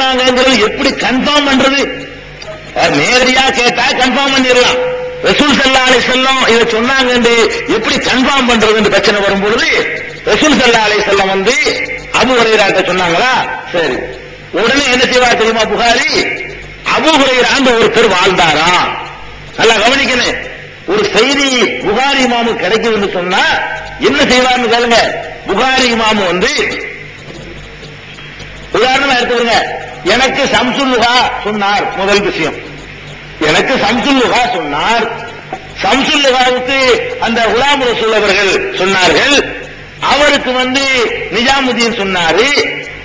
சொன்னாங்கிறது எப்படி கன்ஃபார்ம் பண்றது? நேரடியா கேட்டா கன்ஃபார்ம் பண்ணிடலாம். ரசூல் சல்லா அலை செல்லம் இதை சொன்னாங்க எப்படி கன்ஃபார்ம் பண்றதுன்னு பிரச்சனை வரும்பொழுது ரசூல் சல்லா அலை செல்லம் வந்து அபு ஹுரைராட்ட சொன்னாங்களா? சரி. உடனே என்ன செய்வா தெரியுமா புகாரி? அபு ஹுரைராண்டு ஒருத்தர் வாழ்ந்தாரா? நல்லா கவனிக்கணும். ஒரு செய்தி புகாரி மாமு கிடைக்குதுன்னு சொன்னா என்ன செய்வார்னு கேளுங்க. புகாரி மாமு வந்து உதாரணமா எடுத்துக்கோங்க. எனக்கு சம்சுல்லுகா சொன்னார் முதல் விஷயம். எனக்கு சம்சுல்லுகா சொன்னார். சம்சுல்லுகாவுக்கு அந்த குலாம் ரசூல் அவர்கள் சொன்னார்கள். அவருக்கு வந்து நிஜாமுதீன் சொன்னாரு.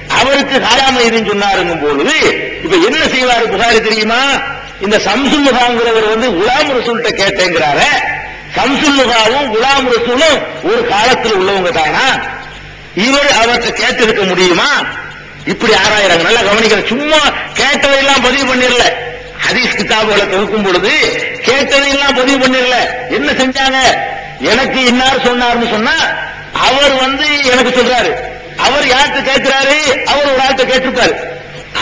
அவருக்கு ஹாராமைதீன் சொன்னாருங்கும் பொழுது இப்ப என்ன செய்வாரு புகாரி தெரியுமா? இந்த சம்சுல்லுகாங்கிறவர் வந்து குலாம் ரசூல்கிட்ட கேட்டேங்கிறார. சம்சுல்லுகாவும் குலாம் ரசூலும் ஒரு காலத்தில் உள்ளவங்க தானா? இவர் அவர்கிட்ட கேட்டிருக்க முடியுமா? இப்படி ஆராயிறாங்க. நல்லா கவனிக்கிற சும்மா கேட்டதையெல்லாம் பதிவு பண்ணிடல. ஹதீஸ் கிதாபுகளை தொகுக்கும் பொழுது கேட்டதையெல்லாம் பதிவு பண்ணிடல. என்ன செஞ்சாங்க? எனக்கு இன்னார் சொன்னார்னு சொன்னா அவர் வந்து எனக்கு சொல்றாரு. அவர் யார்கிட்ட கேட்கிறாரு? அவர் ஒரு ஆள்கிட்ட கேட்டிருப்பாரு.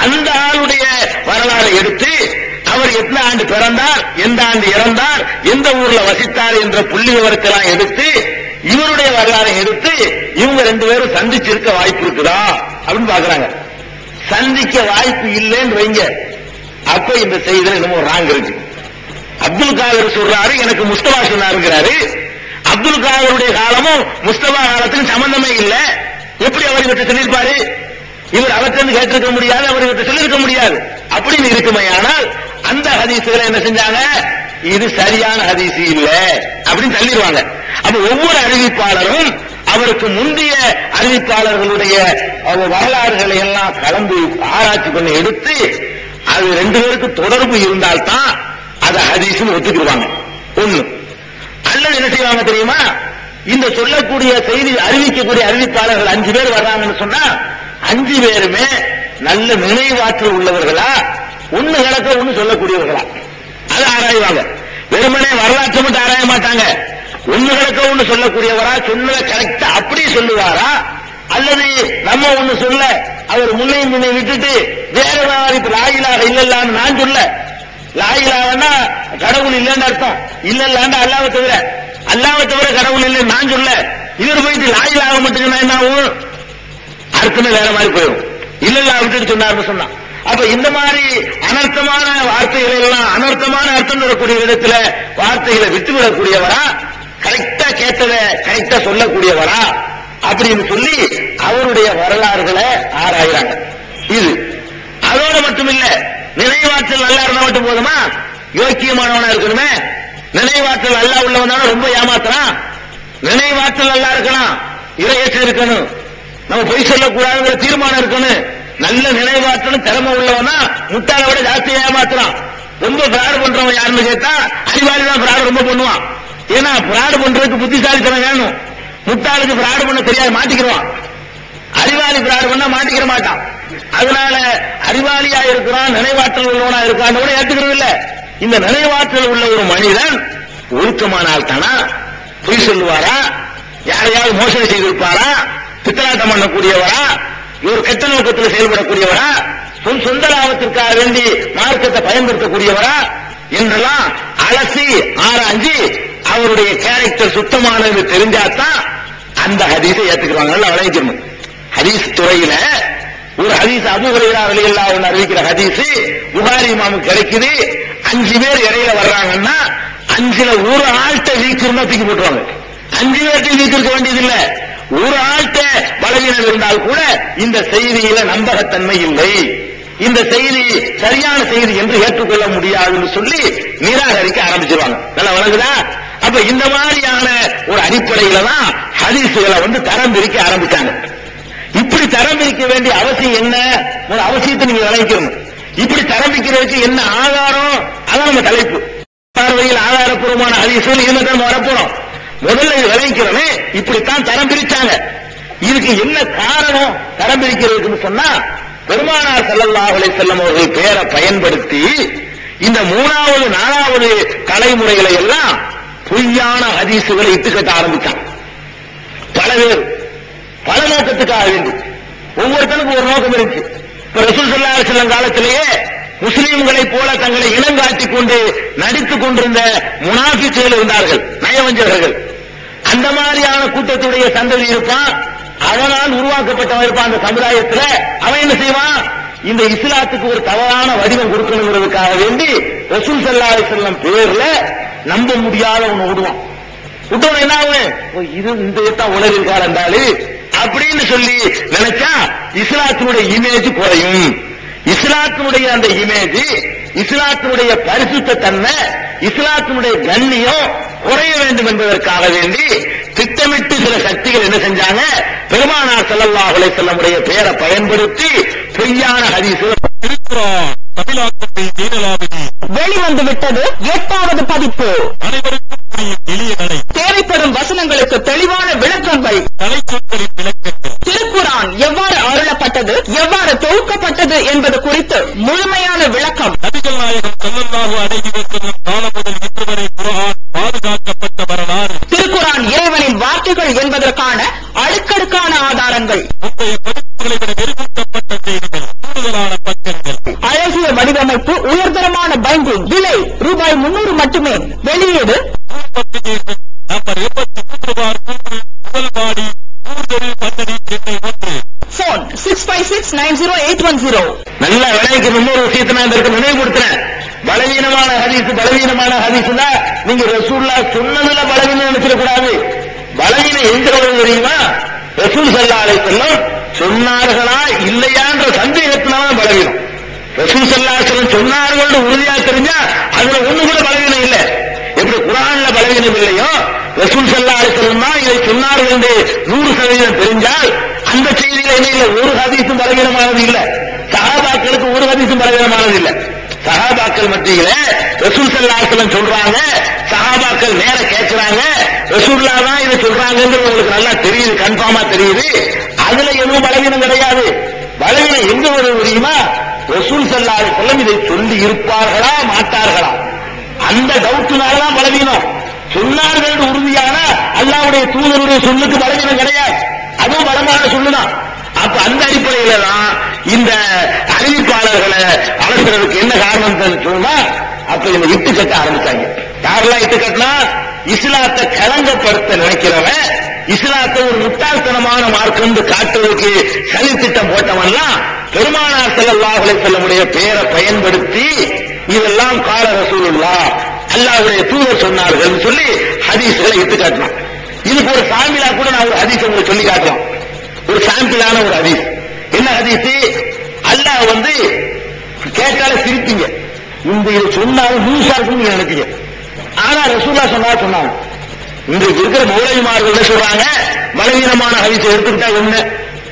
அந்த ஆளுடைய வரலாறை எடுத்து அவர் எத்தனை ஆண்டு பிறந்தார் எந்த ஆண்டு இறந்தார் எந்த ஊர்ல வசித்தார் என்ற புள்ளி விவரத்தெல்லாம் எடுத்து இவருடைய வரலாறை எடுத்து இவங்க ரெண்டு பேரும் சந்திச்சிருக்க வாய்ப்பு இருக்குதா? அப்படின்னு பாக்குறாங்க சந்திக்க வாய்ப்பு இல்லைன்னு வைங்க. அப்ப இந்த செய்தியில என்னமோ ராங் இருக்கு. அப்துல் காதர் சொல்றாரு எனக்கு முஸ்தபா சொன்னாருங்கிறாரு. அப்துல் காதருடைய காலமும் முஸ்தபா காலத்துக்கும் சம்பந்தமே இல்லை. எப்படி அவர் இவற்றை சொல்லியிருப்பாரு? இவர் அவற்றிலிருந்து கேட்டிருக்க முடியாது அவர் இவற்றை சொல்லியிருக்க முடியாது. அப்படின்னு இருக்குமே ஆனால் அந்த ஹதீசுகளை என்ன செஞ்சாங்க? இது சரியான ஹதீசு இல்ல. அப்படின்னு தள்ளிடுவாங்க. அப்ப ஒவ்வொரு அறிவிப்பாளரும் அவருக்கு முந்தைய அறிவிப்பாளர்களுடைய வரலாறுகளை எல்லாம் கலந்து ஆராய்ச்சி பண்ணி எடுத்து அது ரெண்டு பேருக்கு தொடர்பு இருந்தால்தான் அதை ஹதீஸ்னு ஒத்துக்கிடுவாங்க. ஒண்ணு. அல்லது என்ன செய்வாங்க தெரியுமா? இந்த சொல்லக்கூடிய செய்தி அறிவிக்கக்கூடிய அறிவிப்பாளர்கள் அஞ்சு பேர் வர்றாங்கன்னு சொன்னா அஞ்சு பேருமே நல்ல நினைவாற்றல் உள்ளவர்களா? ஒண்ணு கிடக்க ஒண்ணு சொல்லக்கூடியவர்களா? அது ஆராய்வாங்க. வெறுமனே வரலாற்றை மட்டும் ஆராய மாட்டாங்க. ஒண்ணு கிடக்க ஒண்ணு சொல்லக்கூடியவரா சொன்னதை கரெக்டா அப்படியே சொல்லுவாரா? அல்லது நம்ம ஒண்ணு சொல்ல அவர் முன்னை முன்னை விட்டுட்டு வேற மாதிரி இப்ப லாயிலாக இல்லல்லான்னு நான் சொல்ல. லாயிலாகனா கடவுள் இல்லைன்னு அர்த்தம். இல்லல்லான்னு அல்லாவை தவிர. அல்லாவை தவிர கடவுள் இல்லைன்னு நான் சொல்ல. இவர் போயிட்டு லாயிலாக மட்டும் என்ன ஆகும்? அர்த்தமே வேற மாதிரி போயிடும். இல்லல்லா விட்டுட்டு சொன்னார்னு சொன்னான் அப்ப இந்த மாதிரி அனர்த்தமான வார்த்தைகளை எல்லாம் அனர்த்தமான அர்த்தம் வரக்கூடிய விதத்துல வார்த்தைகளை விட்டுவிடக்கூடியவரா? கரெக்டா கேட்டதை கரெக்டா சொல்லக்கூடியவரா அப்படின்னு சொல்லி அவருடைய வரலாறுகளை ஆராயிறாங்க. இது. அதோட மட்டும் இல்ல நினைவாற்றல் நல்லா இருந்தா மட்டும் போதுமா? யோக்கியமானவனா இருக்கணுமே? நினைவாற்றல் நல்லா உள்ளவன் ரொம்ப ஏமாத்துறான்? நினைவாற்றல் நல்லா இருக்கலாம் இரையற்று இருக்கணும். நம்ம பொய் சொல்லக்கூடாதுங்கிற தீர்மானம் இருக்கணும். நல்ல நினைவாற்றலும் திறமை உள்ளவனா முட்டாளை விட ஜாஸ்தி ஏமாத்துறான். ரொம்ப பிராடு பண்றவன் யாருன்னு கேட்டா அறிவாளி தான் பிரார் ரொம்ப பண்ணுவான். ஏன்னா பிராடு பண்றதுக்கு புத்திசாலித்தனம் வேணும். முட்டாளுக்கு பிராடு பண்ண தெரியாது மாட்டிக்கிறான் அறிவாளி பிராடு பண்ணா மாட்டிக்கிற மாட்டான். அதனால அறிவாளியா இருக்கிறான் நினைவாற்றல் உள்ளவனா இருக்கான்னு கூட ஏத்துக்கிறது இல்ல. இந்த நினைவாற்றல் உள்ள ஒரு மனிதன் ஒழுக்கமானால் தானா பொய் சொல்லுவாரா? யாரையாவது மோசடி செய்திருப்பாரா? பித்தலாட்டம் பண்ணக்கூடியவரா? இவர் கெட்ட நோக்கத்தில் செயல்படக்கூடியவரா? சொந்த சொந்த லாபத்திற்காக வேண்டி மார்க்கத்தை பயன்படுத்தக்கூடியவரா? என்றெல்லாம் அலசி ஆராய்ஞ்சு அவருடைய கேரக்டர் சுத்தமானது தெரிஞ்சாதான் அந்த ஹதீஸை ஏத்துக்கிறாங்க நல்லா ஹதீஸ் துறையில ஒரு ஹதீஸ் அபுஹுரைரா வெளியில்லா ஒன்று அறிவிக்கிற ஹதீஸ் புகாரி இமாமுக்கு கிடைக்குது. அஞ்சு பேர் இடையில வர்றாங்கன்னா அஞ்சுல ஒரு ஆள்கிட்ட வீக்கிருந்தா தூக்கி போட்டுருவாங்க. அஞ்சு பேர்கிட்ட வீக்கிருக்க வேண்டியது இல்ல ஒரு ஆள்கிட்ட பலவீனம் இருந்தால் கூட இந்த செய்தியில நம்பகத்தன்மை இல்லை. இந்த செய்தி சரியான செய்தி என்று ஏற்றுக்கொள்ள முடியாதுன்னு சொல்லி நிராகரிக்க ஆரம்பிச்சிருவாங்க. நல்லா வழங்குதா அப்ப இந்த மாதிரியான ஒரு அடிப்படையில தான் ஹதீசுகளை வந்து தரம் பிரிக்க ஆரம்பிச்சாங்க. இப்படி தரம் பிரிக்க வேண்டிய அவசியம் என்ன? ஒரு அவசியத்தை நீங்க விளைவிக்கணும் இப்படி தரம் பிரிக்கிறதுக்கு என்ன ஆதாரம்? அதான் நம்ம தலைப்பு. பார்வையில் ஆதாரப்பூர்வமான ஹதீசுகள் என்ன தான் வரப்போறோம். முதல்ல இது விளைவிக்கிறோமே இப்படித்தான் தரம் பிரிச்சாங்க. இதுக்கு என்ன காரணம் தரம் பிரிக்கிறதுக்குன்னு சொன்னா பெருமானார் ஸல்லல்லாஹு செல்லம் அவர்கள் பெயரை பயன்படுத்தி இந்த மூணாவது நாலாவது தலைமுறைகளை எல்லாம் பொய்யான ஹதீசுகளை இட்டுக்கட்ட ஆரம்பித்தான் பல பேர் பல நோக்கத்துக்காக வேண்டி. ஒவ்வொருத்தனுக்கும் ஒரு நோக்கம் இருந்துச்சு இப்ப ரசூல் ஸல்லல்லாஹு அலைஹி காலத்திலேயே முஸ்லீம்களை போல தங்களை இனங்காட்டிக் கொண்டு நடித்துக் கொண்டிருந்த முனாஃபிக்குகள் இருந்தார்கள் நயவஞ்சகர்கள். அந்த மாதிரியான கூட்டத்துடைய சந்ததி இருப்பான் அவனால் உருவாக்கப்பட்டவன் இருப்பான் அந்த சமுதாயத்துல. அவன் என்ன செய்வான் இந்த இஸ்லாத்துக்கு ஒரு தவறான வடிவம் கொடுக்கணுங்கிறதுக்காக வேண்டி ரசூல் ஸல்லல்லாஹு செல்லம் பேர்ல நம்ப முடியாத ஒண்ணு விடுவான் விட்டவன் என்ன ஆகும் இது இந்த தான் உலகில் இருந்தாலு அப்படின்னு சொல்லி நினைச்சா இஸ்லாத்தினுடைய இமேஜ் குறையும். இஸ்லாத்தினுடைய அந்த இமேஜ் இஸ்லாத்தினுடைய பரிசுத்த தன்மை இஸ்லாத்தினுடைய கண்ணியம் குறைய வேண்டும் என்பதற்காக வேண்டி திட்டமிட்டு சில சக்திகள் என்ன செஞ்சாங்க? பெருமானார் செல்லல்லாஹுலை செல்லமுடைய பெயரை பயன்படுத்தி பொய்யான ஹதீசுகள் இருக்கிறோம் வெளிவந்து விட்டது எட்டாவது பதிப்பு. அனைவருக்கும் புரியும் எளிய நடை தேவைப்படும் வசனங்களுக்கு தெளிவான விளக்கங்கள். திருக்குரான் எவ்வாறு அருளப்பட்டது எவ்வாறு தொகுக்கப்பட்டது என்பது குறித்து முழுமையான விளக்கம். நபிகள் நாயகம் அலைஹி வஸல்லம் காலம் முதல் இன்று வரை குர்ஆன் எயிட் மட்டுமே. வெளியீடு. நல்ல விலைக்கு இன்னொரு விஷயத்தை நான் இதற்கு கொடுத்தேன் பலவீனமான ஹதீஸ் பலவீனமான ஹதீஸ்னா நீங்க ரசூல்லா சொன்னதுல பலவீனம் நினைச்சிடக்கூடாது. பலவீனம் எந்த அளவு தெரியுமா? ரசூல் சல்லா அலைஹி சொன்னார்களா இல்லையான்ற சந்தேகத்தினால பலவீனம். ரசூல் சல்லா சொன்னார்கள் உறுதியா தெரிஞ்சா அதுல ஒண்ணு கூட பலவீனம் இல்ல. எப்படி குரான்ல பலவீனம் இல்லையோ? ரசூல் சல்லா தான் இதை சொன்னார்கள் என்று நூறு சதவீதம் தெரிஞ்சால் அந்த செய்தியில என்ன ஒரு ஹதீசும் பலவீனமானது இல்ல. சஹாபாக்களுக்கு ஒரு ஹதீசும் பலவீனமானது இல்ல. சஹாபாக்கள் மத்தியில ரசூல் ஸல்லல்லாஹு சொல்றாங்க சஹாபாக்கள் நேர கேட்கிறாங்க ரசூல்லா தான் இதை சொல்றாங்கன்றது உங்களுக்கு நல்லா தெரியுது கன்ஃபார்மா தெரியுது. அதுல எதுவும் பலவீனம் கிடையாது. பலவீனம் எங்க வருது தெரியுமா? ரசூல் ஸல்லல்லாஹு செல்லம் இதை சொல்லி இருப்பார்களா மாட்டார்களா? அந்த டவுட்டுனாலதான் பலவீனம். சொன்னார்கள் உறுதியான அல்லாவுடைய தூதருடைய சொல்லுக்கு பலவீனம் கிடையாது. அதுவும் பலமான சொல்லுதான். அப்ப அந்த அடிப்படையில தான் இந்த அறிவிப்பாளர்களை அலசுறதுக்கு என்ன காரணம் சொன்னா அப்ப இவங்க இட்டு கட்ட ஆரம்பிச்சாங்க. யாரெல்லாம் இட்டு கட்டினா இஸ்லாத்தை களங்கப்படுத்த நினைக்கிறவன் இஸ்லாத்தை ஒரு முட்டாள்தனமான மார்க்கம் காட்டுவதற்கு சனி திட்டம் போட்டவன்லாம் பெருமானார் ஸல்லல்லாஹு செல்லமுடைய பெயரை பயன்படுத்தி இதெல்லாம் கால ரசூலுல்லா அல்லாஹ்வுடைய தூதர் சொன்னார்கள் சொல்லி ஹதீஸ்களை எடுத்து காட்டலாம். இதுக்கு ஒரு சாம்பிளா கூட நான் ஒரு ஹதீஸ் உங்களுக்கு சொல்லி காட்டலாம். ஒரு சாம்பிளான ஒரு ஹதீஸ். என்ன ஹதீஸ்? அல்லாஹ் வந்து கேட்டால சிரிப்பீங்க. இந்த இது சொன்னாலும் லூசா இருக்குன்னு நினைக்கிறீங்க நினைப்பீங்க. ஆனா ரசூல்லா சொன்னா சொன்னாங்க. இன்றைக்கு இருக்கிற மௌலவிமார்கள் என்ன சொல்றாங்க. பலவீனமான ஹரிசை எடுத்துக்கிட்டா என்ன?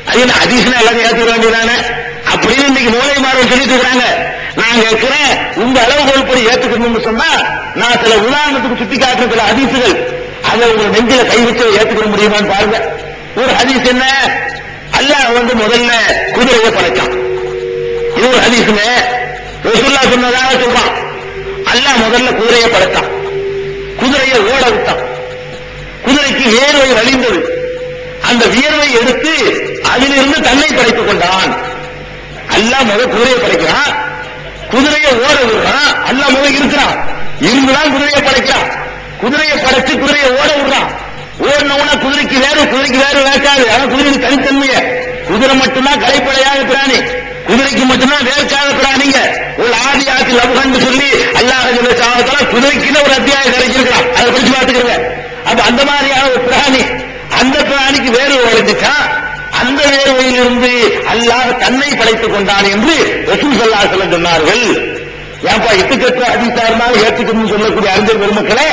அது என்ன ஹதீஸ்னா எல்லாரும் ஏற்றுக்க வேண்டியதானே அப்படின்னு இன்னைக்கு மௌலவிமார்கள் சொல்லிட்டு இருக்காங்க நான் கேட்கிறேன் உங்க அளவுகோல் படி ஏத்துக்கணும்னு சொன்னா நான் சில உதாரணத்துக்கு சுட்டி காட்டுற சில அதிசுகள் அதை உங்க நெஞ்சில கை வச்சு ஏத்துக்க முடியுமான்னு பாருங்க. ஒரு ஹதீஸ் என்ன? அல்லாஹ் வந்து முதல்ல குதிரையை படைச்சான். இது ஒரு ஹதீஸ்னு ரசூல்லா சொன்னதாக சொல்றான். அல்லாஹ் முதல்ல குதிரையை படைத்தான் குதிரையை ஓட விட்டான். குதிரைக்கு வேர்வை வழிந்தது. அந்த வியர்வை எடுத்து அதிலிருந்து தன்னை படைத்துக் கொண்டான். அல்லா முத குதிரையை படைக்கிறான். குதிரையை ஓட விடுறான். அல்லா முத இருக்கிறான். இருந்துதான் குதிரையை படைக்கிறான். குதிரையை படைச்சு குதிரையை ஓட விடுறான். ஓடினவுடனே குதிரைக்கு வேறு குதிரைக்கு வேறு வேக்காது ஆனா குதிரைக்கு தனித்தன்மைய. குதிரை மட்டும்தான் கலைப்படையாக பிராணி. குதிரைக்கு மட்டும்தான் வேர்க்காத பிராணிங்க. ஒரு ஆதி ஆத்தி லபுகன்னு சொல்லி அல்லாஹ் சாகத்தால குதிரைக்குன்னு ஒரு அத்தியாயம் கிடைச்சிருக்கலாம் அதை படிச்சு பார்த்துக்கிறேன் அப்ப அந்த மாதிரியான ஒரு பிராணி. அந்த பிராணிக்கு வேறு வளைஞ்சிட்டா அந்த வேர்வையிலிருந்து அல்லாஹ் தன்னை படைத்துக் கொண்டான் என்று ரசூல் சொல்லா சொல்ல சொன்னார்கள். ஏன்பா எட்டுக்கட்டு அதிசா இருந்தாலும் ஏற்றுக்கணும்னு சொல்லக்கூடிய அறிஞர் பெருமக்களே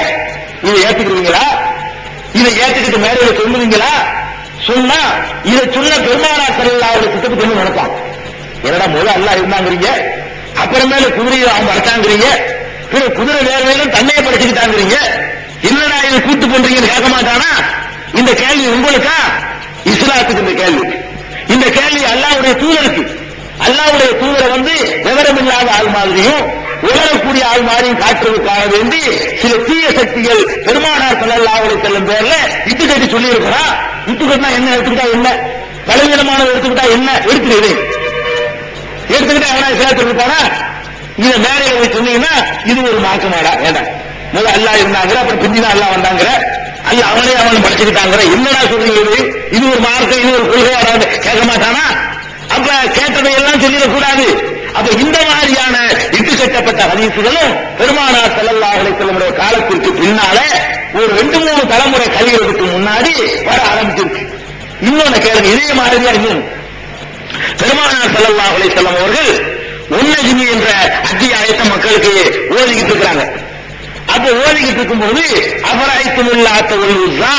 இதை ஏற்றுக்கிறீங்களா இதை ஏற்றுக்கிட்டு மேலே சொல்லுவீங்களா சொன்னா இதை சொன்ன பெருமானா செல்லா அலைஹி திட்டத்துக்கு என்ன நடப்பான். என்னடா முதல்ல அல்லாஹ் இருந்தாங்கிறீங்க? அப்புறமேல குதிரையை அவங்க படைச்சாங்கிறீங்க பிற குதிரை வேர்வையிலும் தன்னையை படைச்சுக்கிட்டாங்கிறீங்க? என்னடா இதை கூட்டு பண்றீங்கன்னு கேட்க மாட்டானா? இந்த கேள்வி உங்களுக்கா? இஸ்லாத்துக்கு இந்த கேள்வி. இந்த கேள்வி அல்லாவுடைய தூதருக்கு. அல்லாவுடைய தூதரை வந்து விவரம் இல்லாத ஆள் மாதிரியும் உணரக்கூடிய ஆள் மாதிரியும் காட்டுறதுக்காக வேண்டி சில தீய சக்திகள் பெருமானார் ஸல்லல்லாஹு செல்லும் பேர்ல இட்டு கட்டி சொல்லி இருக்கிறா இட்டு கட்டினா என்ன எடுத்துக்கிட்டா என்ன? பலவீனமானது எடுத்துக்கிட்டா என்ன? எடுத்துக்கிறது எடுத்துக்கிட்டா எவனா இஸ்லாத்துக்கு போனா? இதை மேடையில போய் சொன்னீங்கன்னா இது ஒரு மாற்றமாடா வேண்டாம். முதல் அல்லா இருந்தாங்கிற அப்புறம் பிந்திதான் அல்லா வந்தாங்கிற. அல்ல அவனே அவன் படிச்சுக்கிட்டாங்கிற என்னடா சொல்றீங்க இது? இது ஒரு மார்க்கம் இது ஒரு வராது கேட்க மாட்டானா? அப்ப கேட்டதை எல்லாம் சொல்லிடக்கூடாது. அப்ப இந்த மாதிரியான இட்டு கட்டப்பட்ட ஹதீசுகளும் பெருமானார் செல்லல்லா செல்லமுடைய காலத்திற்கு பின்னால ஒரு ரெண்டு மூணு தலைமுறை கழிகிறதுக்கு முன்னாடி வர ஆரம்பிச்சிருச்சு இன்னொன்னு கேளுங்க இதே மாதிரியா இருக்கும் பெருமானார் செல்லல்லா செல்லம் அவர்கள் உன்னஜிமி என்ற அத்தியாயத்தை மக்களுக்கு ஓதிக்கிட்டு இருக்கிறாங்க. அப்ப ஓதிக்கிட்டு இருக்கும்போது அபராய்த்துமுல்லாத்த உல் உஸ்ஸா